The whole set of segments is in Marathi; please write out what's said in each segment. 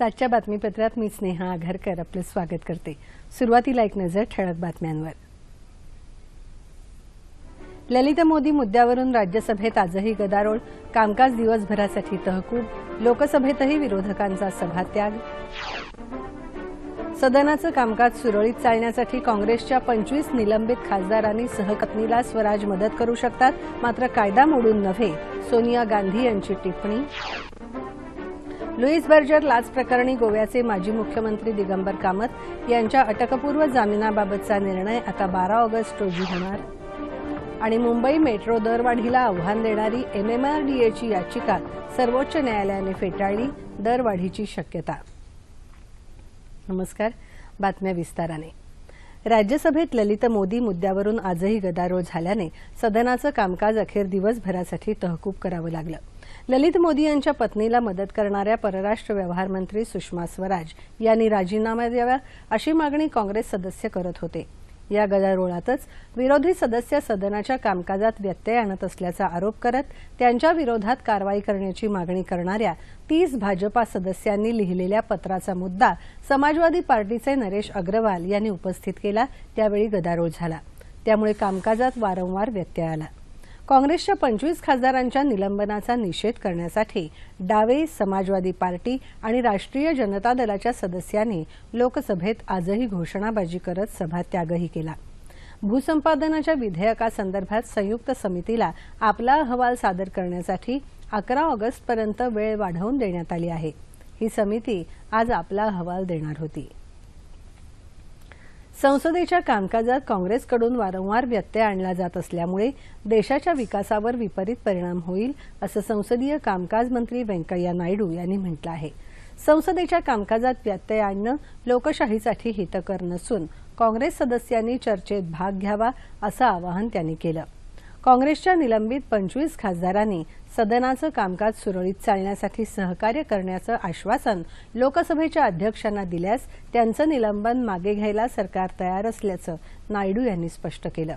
सातच्या बातमीपत्रात मी स्नेहा आघारकर आपलं स्वागत करते. सुरुवातीला एक नजर ठळक बातम्यांवर. ललित मोदी मुद्द्यावरून राज्यसभेत आजही गदारोळ कामकाज दिवसभरासाठी तहकूब लोकसभेतही विरोधकांचा सभात्याग. सदनाचं कामकाज सुरळीत चालण्यासाठी काँग्रेसच्या पंचवीस निलंबित खासदारांनी सहपत्नीला स्वराज मदत करू शकतात मात्र कायदा मोडून नव्हे सोनिया गांधी यांची टिप्पणी. लुईस बर्जर लाच प्रकरणी गोव्याचे माजी मुख्यमंत्री दिगंबर कामत यांच्या अटकपूर्व जामिनाबाबतचा निर्णय आता बारा ऑगस्ट रोजी होणार. आणि मुंबई मेट्रो दरवाढीला आव्हान देणारी एमएमआरडीएची याचिका सर्वोच्च न्यायालयाने फेटाळली दरवाढीची शक्यता. नमस्कार बातम्या विस्ताराने. राज्यसभेत ललित मोदी मुद्द्यावरून आजही गदारोळ झाल्याने सदनाचं कामकाज अखेर दिवसभरासाठी तहकूब करावं लागलं. ललित मोदी यांच्या पत्नीला मदत करणाऱ्या परराष्ट्र व्यवहार मंत्री सुषमा स्वराज यांनी राजीनामा द्यावा अशी मागणी काँग्रेस सदस्य करत होते. या गदारोळातच विरोधी सदस्य सदनाच्या कामकाजात व्यत्यय आणत असल्याचा आरोप करत त्यांच्या विरोधात कारवाई करण्याची मागणी करणाऱ्या तीस भाजपा सदस्यांनी लिहिलेल्या पत्राचा मुद्दा समाजवादी पार्टीचे नरेश अग्रवाल यांनी उपस्थित केला त्यावेळी गदारोळ झाला. त्यामुळे कामकाजात वारंवार व्यत्यय आला. काँग्रेसच्या पंचवीस खासदारांच्या निलंबनाचा निषेध करण्यासाठी डावे समाजवादी पार्टी आणि राष्ट्रीय जनता दलाच्या सदस्यांनी लोकसभेत आजही घोषणाबाजी करत सभात्यागही केला. भूसंपादनाच्या विधेयकासंदर्भात संयुक्त समितीला आपला अहवाल सादर करण्यासाठी अकरा ऑगस्टपर्यंत वेळ वाढवून देण्यात आली आहे. ही समिती आज आपला अहवाल देणार होती. संसदेच्या कामकाजात काँग्रेसकडून वारंवार व्यत्यय आणला जात असल्यामुळे देशाच्या विकासावर विपरीत परिणाम होईल असं संसदीय कामकाज मंत्री व्यंकय्या नायडू यांनी म्हटलं आहे. संसदेच्या कामकाजात व्यत्यय आणणं लोकशाहीसाठी हितकर नसून काँग्रेस सदस्यांनी चर्चेत भाग घ्यावा असं आवाहन त्यांनी केलं. काँग्रेसच्या निलंबित पंचवीस खासदारांनी सदनाचं कामकाज सुरळीत चालण्यासाठी सहकार्य करण्याचं आश्वासन लोकसभेच्या अध्यक्षांना दिल्यास त्यांचं निलंबन मागे घ्यायला सरकार तयार असल्याचं नायडू यांनी स्पष्ट केलं.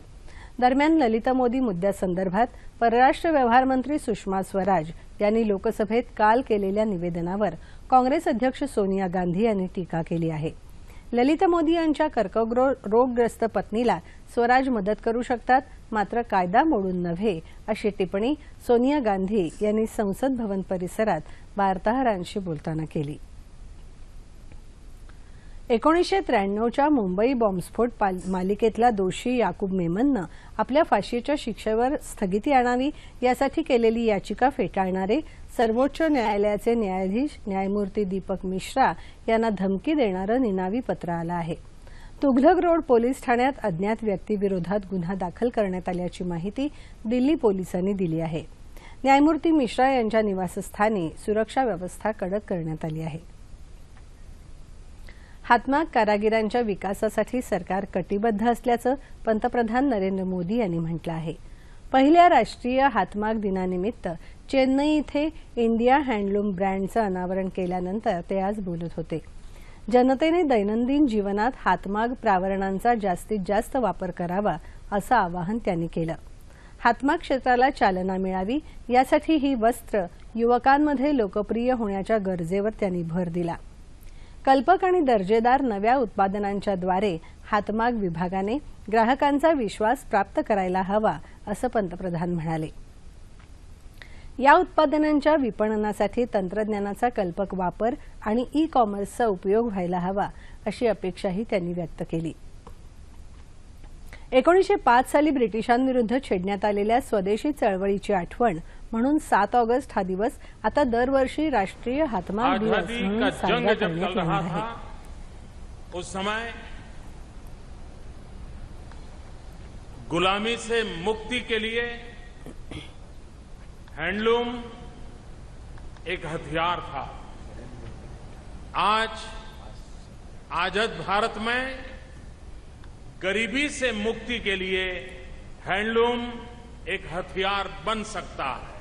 दरम्यान ललिता मोदी मुद्द्यासंदर्भात परराष्ट्र व्यवहार मंत्री सुषमा स्वराज यांनी लोकसभेत काल केलेल्या निवेदनावर काँग्रेस अध्यक्ष सोनिया गांधी यांनी टीका केली आहे. ललित मोदी यांच्या कर्करोगग्रस्त पत्नीला स्वराज मदत करू शकतात मात्र कायदा मोडून नव्हे अशी टिप्पणी सोनिया गांधी यांनी संसद भवन परिसरात वार्ताहरांशी बोलताना केली. एकोणीसशे त्र्याण्णवच्या मुंबई बॉम्बस्फोट मालिकेतला दोषी याकूब मेमननं आपल्या फाशीच्या शिक्षेवर स्थगिती आणावी यासाठी केलेली याचिका फेटाळणारे सर्वोच्च न्यायालयाचे न्यायाधीश न्यायमूर्ती दीपक मिश्रा यांना धमकी देणारं निनावी पत्र आलं आहे. तुघलक रोड पोलीस ठाण्यात अज्ञात व्यक्तीविरोधात गुन्हा दाखल करण्यात आल्याची माहिती दिल्ली पोलिसांनी दिली आहे. न्यायमूर्ती मिश्रा यांच्या निवासस्थानी सुरक्षा व्यवस्था कडक करण्यात आली आहे. हातमाग कारागिरांच्या विकासासाठी सरकार कटिबद्ध असल्याचं पंतप्रधान नरेंद्र मोदी यांनी म्हटलं आहे. पहिल्या राष्ट्रीय हातमाग दिनानिमित्त चेन्नई इथे इंडिया हँडलूम ब्रँडचं अनावरण केल्यानंतर ते आज बोलत होते. जनतेने दैनंदिन जीवनात हातमाग प्रावरणांचा जास्तीत जास्त वापर करावा असं आवाहन त्यांनी केलं. हातमाग क्षेत्राला चालना मिळावी यासाठी ही वस्त्र युवकांमध्ये लोकप्रिय होण्याच्या गरजेवर त्यांनी भर दिला. कल्पक आणि दर्जेदार नव्या उत्पादनांच्या द्वारे हातमाग विभागाने ग्राहकांचा विश्वास प्राप्त करायला हवा असं पंतप्रधान म्हणाले. या उत्पादनांच्या विपणनासाठी तंत्रज्ञानाचा कल्पक वापर आणि ई कॉमर्सचा उपयोग व्हायला हवा अशी अपेक्षाही त्यांनी व्यक्त केली. एकोणीसशे पाच साली ब्रिटिशांविरुद्ध छेडण्यात आलेल्या स्वदेशी चळवळीची आठवण म्हणून सात ऑगस्ट हा दिवस आता दरवर्षी राष्ट्रीय हातमाग दिवस म्हणून साजरा करण्यात येणार आहे. उस समय गुलामी से मुक्ति के लिए हैंडलूम एक हथियार था। आज आज़ाद भारत में गरीबी से मुक्ति के लिए हैंडलूम एक हथियार बन सकता है।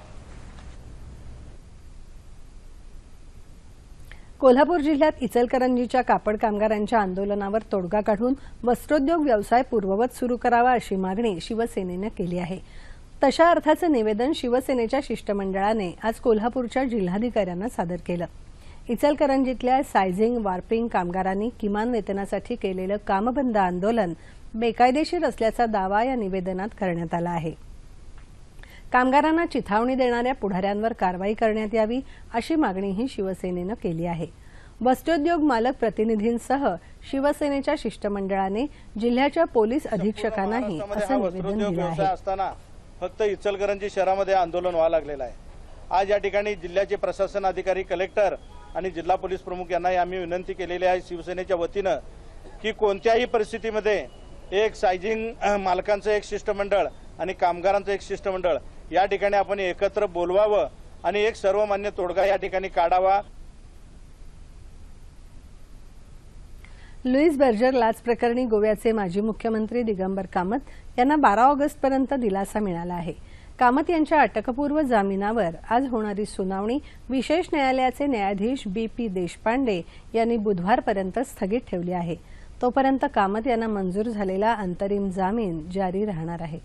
कोल्हापूर जिल्ह्यात इचलकरंजीच्या कापड कामगारांच्या आंदोलनावर तोडगा काढून वस्त्रोद्योग व्यवसाय पूर्ववत सुरू करावा अशी मागणी शिवसेनेनं केली आहे. तशा अर्थाचं निवेदन शिवसेनेच्या शिष्टमंडळाने आज कोल्हापूरच्या जिल्हाधिकाऱ्यांना सादर केलं. इचलकरंजीतल्या सायझिंग वार्पिंग कामगारांनी किमान वेतनासाठी केलेलं कामबंद आंदोलन बेकायदेशीर असल्याचा दावा या निवेदनात करण्यात आला आहे. कामगारांना चिथावणी देणाऱ्या पुढाऱ्यांवर कारवाई करण्यात यावी अशी मागणीही शिवसेनेनं केली आहे. वस्त्रोद्योग मालक प्रतिनिधींसह शिवसेनेच्या शिष्टमंडळाने जिल्ह्याच्या पोलीस अधीक्षकांनाही असं निवेदन दिलं आहे. असताना फक्त इचलकरंजी शहरामध्ये आंदोलन व्हावं लागलेलं आहे. आज या ठिकाणी जिल्ह्याचे प्रशासन अधिकारी कलेक्टर आणि जिल्हा पोलीस प्रमुख यांनाही आम्ही विनंती केलेली आहे शिवसेनेच्या वतीनं की कोणत्याही परिस्थितीमध्ये एक सायझिंग अह, मालकांचं एक शिष्टमंडळ आणि कामगारांचं एक शिष्टमंडळ या ठिकाणी आपण एकत्र बोलवावं आणि एक सर्वमान्य तोडगा या ठिकाणी काढावा. लुईस बर्जर लाच प्रकरणी गोव्याचे माजी मुख्यमंत्री दिगंबर कामत यांना बारा ऑगस्टपर्यंत दिलासा मिळाला आहे. कामत यांच्या अटकपूर्व जामिनावर आज होणारी सुनावणी विशेष न्यायालयाचे न्यायाधीश बी पी देशपांडे यांनी बुधवारपर्यंत स्थगित ठेवली आहे. तोपर्यंत कामत यांना मंजूर झालेला अंतरिम जामीन जारी राहणार आहे.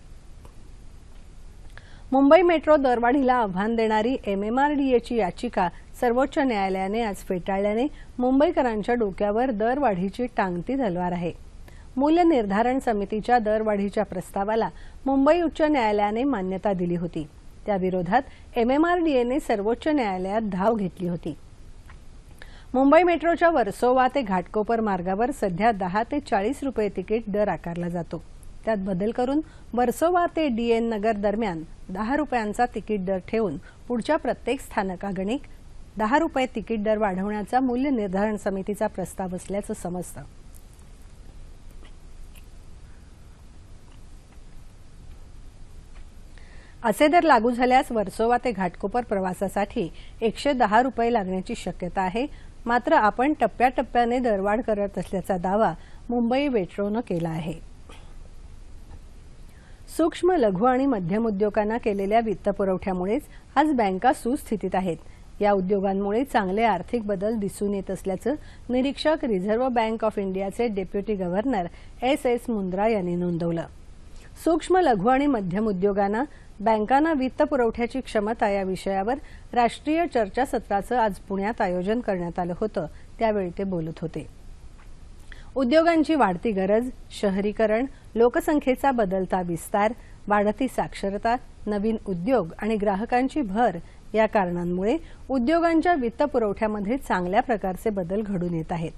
मुंबई मेट्रो दरवाढीला आव्हान देणारी एमएमआरडीएची याचिका सर्वोच्च न्यायालयाने आज फेटाळल्याने मुंबईकरांच्या डोक्यावर दरवाढीची टांगती तलवार आहे. मूल्य निर्धारण समितीच्या दरवाढीच्या प्रस्तावाला मुंबई उच्च न्यायालयाने मान्यता दिली होती. त्याविरोधात एमएमआरडीएने सर्वोच्च न्यायालयात धाव घेतली होती. मुंबई मेट्रोच्या वर्सोवा ते घाटकोपर मार्गावर सध्या दहा ते चाळीस रुपये तिकीट दर आकारला जातो. त्यात बदल करून वर्सोवा ते डीएन नगर दरम्यान दहा रुपयांचा तिकीट दर ठेवून पुढच्या प्रत्येक स्थानकागणिक दहा रुपये तिकीट दर वाढवण्याचा मूल्य निर्धारण समितीचा प्रस्ताव असल्याचं समजतं. असे दर लागू झाल्यास वर्सोवा ते घाटकोपर प्रवासासाठी एकशे दहा रुपये लागण्याची शक्यता आहे. मात्र आपण टप्प्याटप्प्याने दरवाढ करत असल्याचा दावा मुंबई मेट्रोनं केला आहे. सूक्ष्म लघु आणि मध्यम उद्योगांना केलेल्या वित्तपुरवठ्यामुळेच आज बँका सुस्थितीत आहेत. या उद्योगांमुळे चांगले आर्थिक बदल दिसून येत असल्याचं निरीक्षक रिझर्व्ह बँक ऑफ इंडियाचे deputy governor S S Mundra यांनी नोंदवलं. सूक्ष्म लघु आणि मध्यम उद्योगांना बँकांना वित्त पुरवठ्याची क्षमता या विषयावर राष्ट्रीय चर्चासत्राचं आज पुण्यात आयोजन करण्यात आलं होतं त्यावेळी ते बोलत होते. उद्योगांची वाढती गरज शहरीकरण लोकसंख्येचा बदलता विस्तार वाढती साक्षरता नवीन उद्योग आणि ग्राहकांची भर या कारणांमुळे उद्योगांच्या वित्तपुरवठ्यामध्ये चांगल्या प्रकारचे बदल घडून येत आहेत.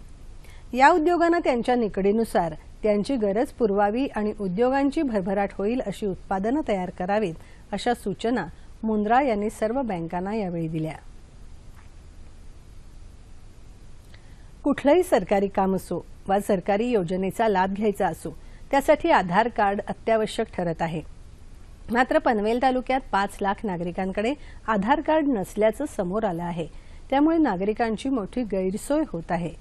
या उद्योगांना त्यांच्या निकडीनुसार त्यांची गरज पुरवावी आणि उद्योगांची भरभराट होईल अशी उत्पादनं तयार करावीत अशा सूचना मुंद्रा यांनी सर्व बँकांना यावेळी दिल्या. कुठलंही सरकारी काम असो वा सरकारी योजनेचा लाभ घ्यायचा असो त्यासाठी आधार कार्ड अत्यावश्यक ठरत आहे. मात्र पनवेल तालुक्यात पाच लाख नागरिकांकडे आधार कार्ड नसल्याचं समोर आलं आहे. त्यामुळे नागरिकांची मोठी गैरसोय होत आहे.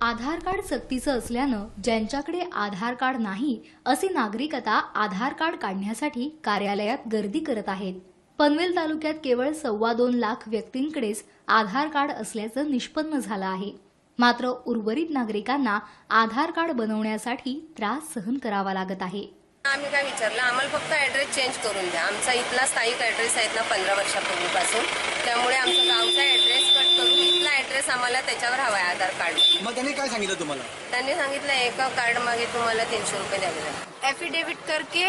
आधार कार्ड सक्तीचं असल्यानं ज्यांच्याकडे आधार कार्ड नाही असे नागरिक आता आधार कार्ड काढण्यासाठी कार्यालयात गर्दी करत आहेत. पनवेल तालुक्यात केवळ सव्वा दोन लाख व्यक्तींकडेच आधार कार्ड असल्याचं निष्पन्न झालं आहे. मात्र उर्वरित नागरिकांना आधार कार्ड बनवण्यासाठी त्रास सहन करावा लागत आहे. आम्ही काय विचारलं आम्हाला फक्त ऍड्रेस चेंज करून द्या. आमचा इथला स्थायिक ऍड्रेस आहेत ना पंधरा वर्षापूर्वीपासून. त्यामुळे आमचा गावचा ऍड्रेस कट करून इथला ऍड्रेस आम्हाला त्याच्यावर हवा आहे आधार कार्ड. मग त्यांनी काय सांगितलं तुम्हाला? त्यांनी सांगितलं एका कार्ड मागे तुम्हाला तीनशे रुपये द्यावे लागतील. एफिडेविट करके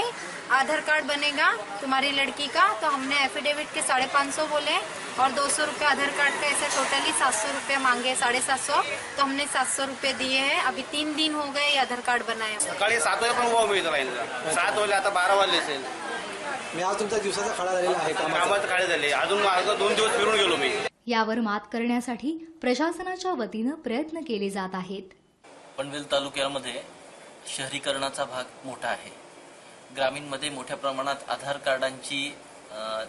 आधार कार्ड बनेगा तुम्हारी लड़की का। तो हमने एफिडेविट के साढ़े पाँच सौ बोले और दो सौ रुपये आधार कार्ड का ऐसे टोटली सात सौ रुपये मांगे साढ़े सात सौ। तो हमने सात सौ रुपये दिए हैं। अभी तीन दिन हो गए ये आधार कार्ड बनाए। सकाळी सात वाजे पण उभा मिळतो सात वाजले आता बारा वाजले असेल. मी आज तुमचा दिवसाचा खडा झालेला आहे कामात काळे झाले. अजून दोन दिवस फिरून गेलो मी. यावर मात करण्यासाठी प्रशासनाच्या वतीनं प्रयत्न केले जात आहेत. पनवेल तालुक्यामध्ये शहरीकरणाचा भाग मोठा आहे. ग्रामीणमध्ये मोठ्या प्रमाणात आधार कार्डांची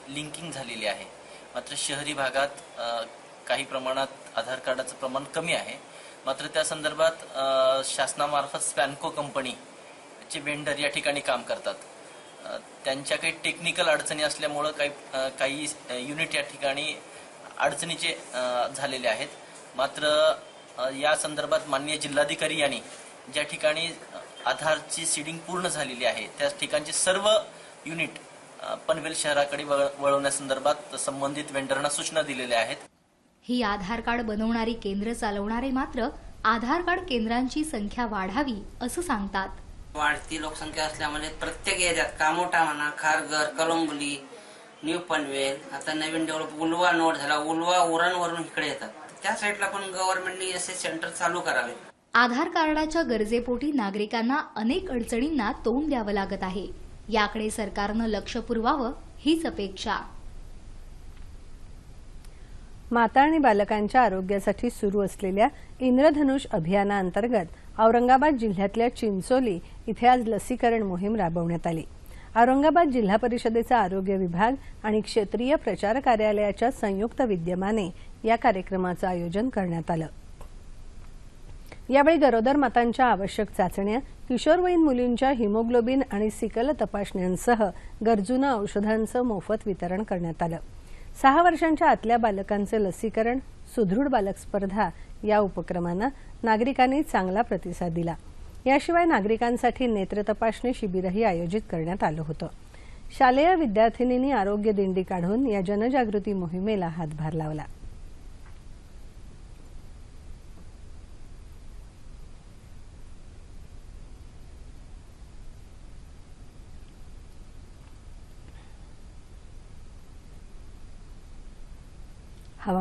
लिंकिंग झालेली आहे. मात्र शहरी भागात काही प्रमाणात आधार कार्डाचं प्रमाण कमी आहे. मात्र त्या संदर्भात शासनामार्फत स्पॅन्को कंपनी चे वेंडर या ठिकाणी काम करतात. त्यांच्या काही टेक्निकल अडचणी असल्यामुळं काही काही युनिट या ठिकाणी अडचणीचे झालेले आहेत. मात्र या संदर्भात माननीय जिल्हाधिकारी यांनी ज्या ठिकाणी आधारची सीडिंग पूर्ण झालेली आहे. त्या ठिकाणचे सर्व युनिट पनवेल शहराकडे वळ- वळवण्यासंदर्भात संबंधित वेंडरना सूचना दिलेल्या आहेत. ही आधार कार्ड बनवणारी केंद्र चालवणारे मात्र आधार कार्ड केंद्रांची संख्या वाढावी असं सांगतात. वाढती लोकसंख्या असल्यामुळे प्रत्येक एरियात कामोठा म्हणा खारघर कलंबुली न्यू पनवेल आता नवीन डेव्हलप उलवा नोड झाला उलवा उरणवरून इकडे येतात. त्या साईडला पण गव्हर्नमेंटने असे सेंटर चालू करावे. आधार कार्डाच्या गरजेपोटी नागरिकांना अनेक अडचणींना तोंड द्यावं लागत आहे. याकडे सरकारनं लक्ष पुरवावं हीच अपेक्षा. माता आणि बालकांच्या आरोग्यासाठी सुरू असलेल्या इंद्रधनुष अभियानाअंतर्गत औरंगाबाद जिल्ह्यातल्या चिंचोली इथे आज लसीकरण मोहीम राबवण्यात आली. औरंगाबाद जिल्हा परिषदेचा आरोग्य विभाग आणि क्षेत्रीय प्रचार कार्यालयाच्या संयुक्त विद्यमाने या कार्यक्रमाचं आयोजन करण्यात आलं. यावेळी गरोदर मातांच्या आवश्यक चाचण्या किशोरवयीन मुलींच्या हिमोग्लोबिन आणि सिकल तपासण्यांसह गरजूंना औषधांचं मोफत वितरण करण्यात आलं. सहा वर्षांच्या आतल्या बालकांचं लसीकरण सुदृढ बालक स्पर्धा या उपक्रमांना नागरिकांनी चांगला प्रतिसाद दिला. याशिवाय नागरिकांसाठी नेत्र तपासणी शिबिरही आयोजित करण्यात आलं होतं. शालेय विद्यार्थिनींनी आरोग्य दिंडी काढून या जनजागृती मोहिमेला हातभार लावला.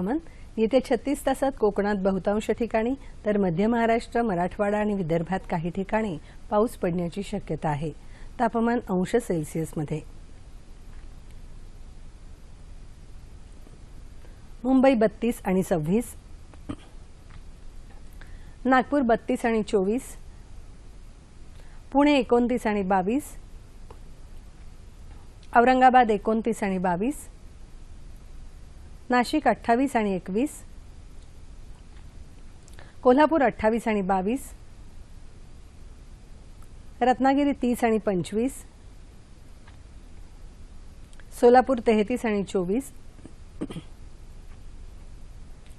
हवामान. येत्या छत्तीस तासात कोकणात बहुतांश ठिकाणी तर मध्य महाराष्ट्र मराठवाडा आणि विदर्भात काही ठिकाणी पाऊस पडण्याची शक्यता आहे. तापमान अंश सेल्सिअसमध्ये मुंबई बत्तीस आणि सव्वीस. नागपूर बत्तीस आणि चोवीस. पुणे एकोणतीस आणि बावीस. औरंगाबाद एकोणतीस आणि बावीस. नाशिक अठ्ठावीस आणि एकवीस. कोल्हापूर अठ्ठावीस आणि बावीस. रत्नागिरी तीस आणि पंचवीस. सोलापूर तेहतीस आणि चोवीस.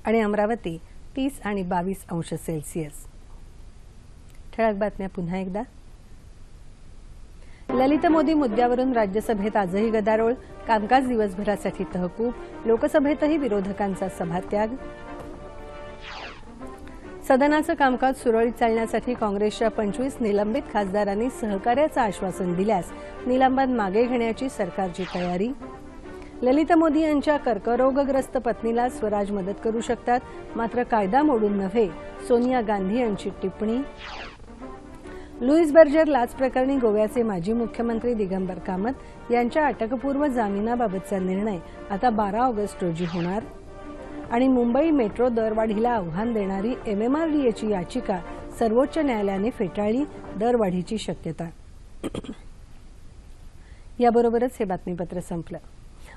आणि अमरावती तीस आणि बावीस अंश सेल्सिअस. ठळक बातम्या पुन्हा एकदा. ललित मोदी मुद्द्यावरून राज्यसभेत आजही गदारोळ. कामकाज दिवसभरासाठी तहकूब. लोकसभेतही विरोधकांचा सभात्याग. सदनाचं कामकाज सुरळीत चालण्यासाठी काँग्रेसच्या पंचवीस निलंबित खासदारांनी सहकार्याचं आश्वासन दिल्यास निलंबन मागे घेण्याची सरकारची तयारी. ललित मोदी यांच्या कर्करोगग्रस्त पत्नीला स्वराज मदत करू शकतात मात्र कायदा मोडून नव्हे सोनिया गांधी यांची टिप्पणी. लुईस बर्जर लाच प्रकरणी गोव्याचे माजी मुख्यमंत्री दिगंबर कामत यांच्या अटकपूर्व जामिनाबाबतचा निर्णय आता बारा ऑगस्ट रोजी होणार. आणि मुंबई मेट्रो दरवाढीला आव्हान देणारी एमएमआरडीएची याचिका सर्वोच्च न्यायालयाने फेटाळली दरवाढीची शक्यता. याबरोबरच हे बातमीपत्र संपलं.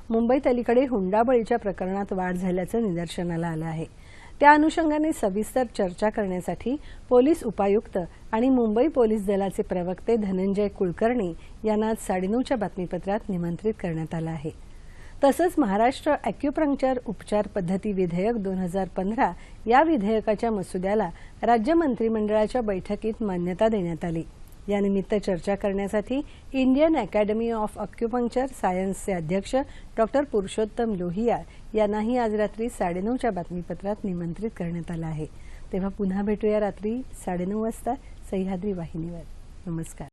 मुंबईत अलीकडे हुंडाबळीच्या प्रकरणात वाढ झाल्याचं निदर्शनाला आलं आहे. त्या अनुषंगाने सविस्तर चर्चा करण्यासाठी पोलीस उपायुक्त आणि मुंबई पोलीस दलाचे प्रवक्ते धनंजय कुलकर्णी यांना आज साडेनऊच्या बातमीपत्रात निमंत्रित करण्यात आलं आहे. तसंच महाराष्ट्र अॅक्युप्रंक्चर उपचार पद्धती विधेयक दोन हजार पंधरा या विधेयकाच्या मसुद्याला राज्य मंत्रिमंडळाच्या बैठकीत मान्यता देण्यात आली. यानिमित्त चर्चा करण्यासाठी इंडियन अकॅडमी ऑफ अक्युपंक्चर सायन्सचे अध्यक्ष डॉक्टर पुरुषोत्तम लोहिया यांनाही आज रात्री साडेनऊच्या बातमीपत्रात निमंत्रित करण्यात आलं आहे. तेव्हा पुन्हा भेटूया रात्री साडेनऊ वाजता सह्याद्री वाहिनीवर. नमस्कार.